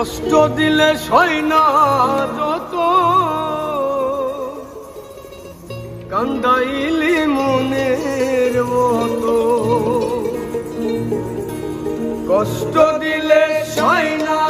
কষ্ট দিলে সৈন্য যত। কান্দাইলি মনের মতো। কষ্ট দিলে সৈনা